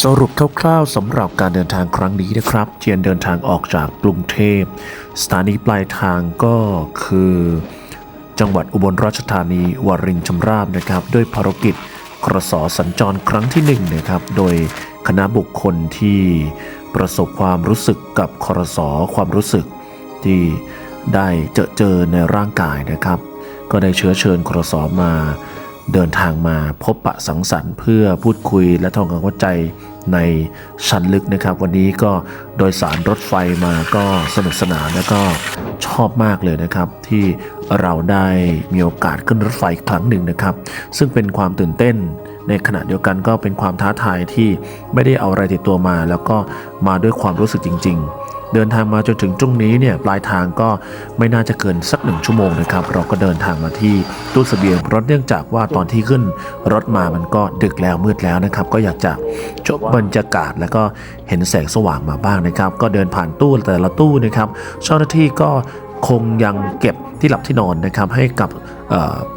สรุปคร่าวๆสำหรับการเดินทางครั้งนี้นะครับเทียนเดินทางออกจากกรุงเทพ สถานีปลายทางก็คือ จังหวัดอุบลราชธานีวารินชำราบนะครับ ด้วยภารกิจครสอสัญจรครั้งที่หนึ่งนะครับ โดยคณะบุคคลที่ประสบความรู้สึกกับครสอความรู้สึกที่ได้เจอเจอในร่างกายนะครับ ก็ได้เชื้อเชิญครสอมา เดินทางมาพบปะสังสรรค์เพื่อพูดคุยและทำความเข้าใจในชั้นลึกนะครับ วันนี้ก็โดยสารรถไฟมาก็สนุกสนานและก็ชอบมากเลยนะครับ ที่เราได้มีโอกาสขึ้นรถไฟครั้งหนึ่งนะครับ ซึ่งเป็นความตื่นเต้นในขณะเดียวกันก็เป็นความท้าทายที่ไม่ได้เอาอะไรติดตัวมา แล้วก็มาด้วยความรู้สึกจริง ๆ เดินทางมาจนถึงจุงนี้เนี่ยปลายทางก็ไม่น่าจะเกินสักหนึ่งชั่วโมงนะครับ เราก็เดินทางมาที่ตู้เสบียงรถเนื่องจากว่าตอนที่ขึ้นรถมามันก็ดึกแล้วมืดแล้วนะครับ ก็อยากจะชมบรรยากาศแล้วก็เห็นแสงสว่างมาบ้างนะครับ ก็เดินผ่านตู้แต่ละตู้นะครับเจ้าหน้าที่ก็ คงยังเก็บที่หลับที่นอนนะครับให้กับ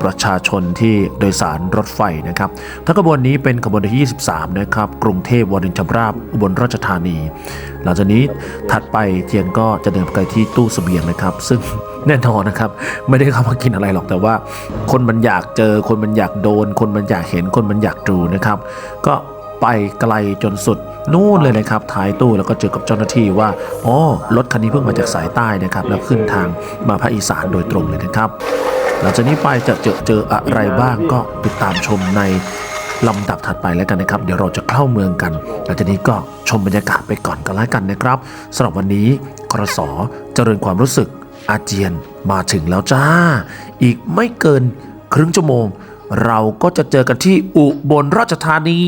ประชาชนที่โดยสารรถไฟนะครับทั้งขบวนนี้เป็นขบวนที่ 23 นะครับ กรุงเทพวรินทร์ชำราบอุบลราชธานี หลังจากนี้ถัดไปเทียนก็จะเดินไปที่ตู้เสบียงนะครับ ซึ่งแน่นอนนะครับ ไม่ได้เข้ามากินอะไรหรอกแต่ว่า คนมันอยากเจอคนมันอยากโดน คนมันอยากเห็นคนมันอยากดูนะครับ ก็ ไปไกลจนสุด นู่นเลยนะครับท้ายตู้แล้วก็เจอกับเจ้าหน้าที่ว่าอ๋อรถคันนี้เพิ่งมาจากสายใต้นะครับ แล้วขึ้นทางมาภาคอีสานโดยตรงเลยนะครับ หลังจากนี้ไปจะเจอเจออะไรบ้างก็ติดตามชมในลำดับถัดไปแล้วกันนะครับ เดี๋ยวเราจะเข้าเมืองกันหลังจากนี้ก็ชมบรรยากาศไปก่อนกันแล้วกันนะครับสำหรับวันนี้กรสอเจริญความรู้สึกอาเจียนมาถึงแล้วจ้า อีกไม่เกินครึ่งชั่วโมง เราก็จะเจอกันที่อุบลราชธานี